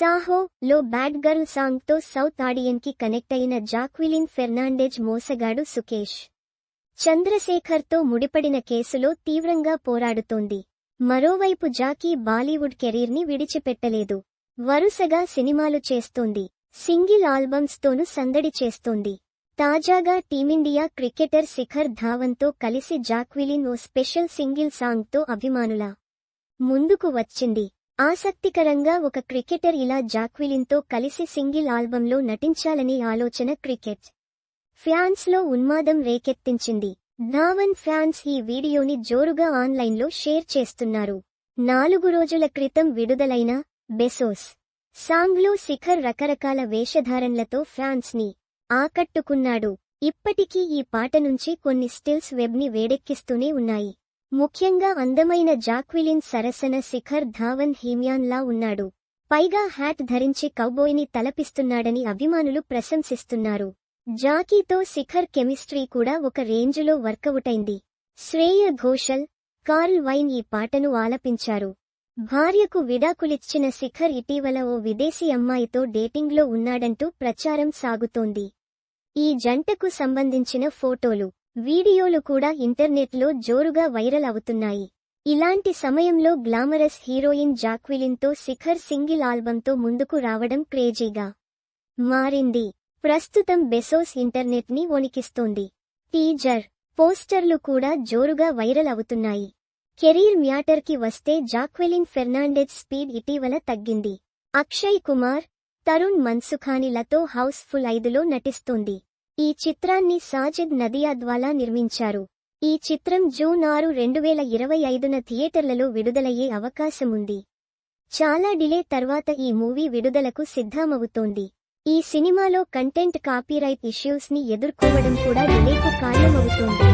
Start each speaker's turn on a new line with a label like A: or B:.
A: సాహో లో bad girl సాంగ్తో south ఆడియన్కి కనెక్ట్ అయిన జాక్విలిన్ ఫెర్నాండెజ్ మోసగాడు సుకేష్. చంద్రశేఖర్తో ముడిపడిన కేసులో తీవ్రంగా పోరాడుతోంది. మరోవైపు జాకీ బాలీవుడ్ కెరీర్ని విడిచిపెట్టలేదు. వరుసగా సినిమాలు చేస్తోంది. సింగిల్ ఆల్బమ్స్ తోను సందడి చేస్తోంది. తాజాగా టీమిండియా క్రికెటర్ శిఖర్ ధావన్తో కలిసి జాక్విలిన్ ఓ స్పెషల్ సింగిల్ సాంగ్తో అభిమానుల ముందుకు వచ్చింది. ఆసక్తికరంగా ఒక క్రికెటర్ ఇలా జాక్విలిన్తో కలిసి సింగిల్ ఆల్బంలో నటించాలనే ఆలోచన క్రికెట్ ఫ్యాన్స్లో ఉన్మాదం రేకెత్తించింది. ధావన్ ఫ్యాన్స్ ఈ వీడియోని జోరుగా ఆన్లైన్లో షేర్ చేస్తున్నారు. నాలుగు రోజుల క్రితం విడుదలైన బెసోస్ సాంగ్లో శిఖర్ రకరకాల వేషధారణలతో ఫ్యాన్స్ని ఆకట్టుకున్నాడు. ఇప్పటికీ ఈ పాట నుంచి కొన్ని స్టిల్స్ వెబ్ని వేడెక్కిస్తూనే ఉన్నాయి. ముఖ్యంగా అందమైన జాక్విలిన్ సరసన శిఖర్ ధావన్ హీమ్యాన్లా ఉన్నాడు. పైగా హ్యాట్ ధరించి కౌబోయ్ని తలపిస్తున్నాడని అభిమానులు ప్రశంసిస్తున్నారు. జాకీతో శిఖర్ కెమిస్ట్రీ కూడా ఒక రేంజులో వర్కవుటైంది శ్రేయ ఘోషల్ కార్ల్ వైన్ ఈ పాటను ఆలపించారు. భార్యకు విడాకులిచ్చిన శిఖర్ ఇటీవల ఓ విదేశీ అమ్మాయితో డేటింగ్లో ఉన్నాడంటూ ప్రచారం సాగుతోంది. ఈ జంటకు సంబంధించిన ఫోటోలు. వీడియోలు కూడా ఇంటర్నెట్లో జోరుగా వైరల్ అవుతున్నాయి. ఇలాంటి సమయంలో గ్లామరస్ హీరోయిన్ జాక్విలిన్తో శిఖర్ సింగిల్ ఆల్బంతో ముందుకు రావడం క్రేజీగా మారింది. ప్రస్తుతం బెసోస్ ఇంటర్నెట్ని వణికిస్తోంది. టీజర్ పోస్టర్లు కూడా జోరుగా వైరల్ అవుతున్నాయి. కెరీర్ మ్యాటర్కి వస్తే జాక్వెలిన్ ఫెర్నాండెజ్ స్పీడ్ ఇటీవల తగ్గింది. అక్షయ్ కుమార్ తరుణ్ మన్సుఖానిలతో హౌస్ఫుల్ ఐదులో నటిస్తోంది. ఈ చిత్రాన్ని సాజిద్ నదియాద్వాలా నిర్మించారు. ఈ చిత్రం జూన్ ఆరు రెండు వేల ఇరవై ఐదున థియేటర్లలో విడుదలయ్యే అవకాశముంది. చాలా డిలే తర్వాత ఈ మూవీ విడుదలకు సిద్ధమవుతోంది. ఈ సినిమాలో కంటెంట్ కాపీరైట్ ఇష్యూస్ని ఎదుర్కోవడం కూడా డిలేకు కారణమవుతోంది.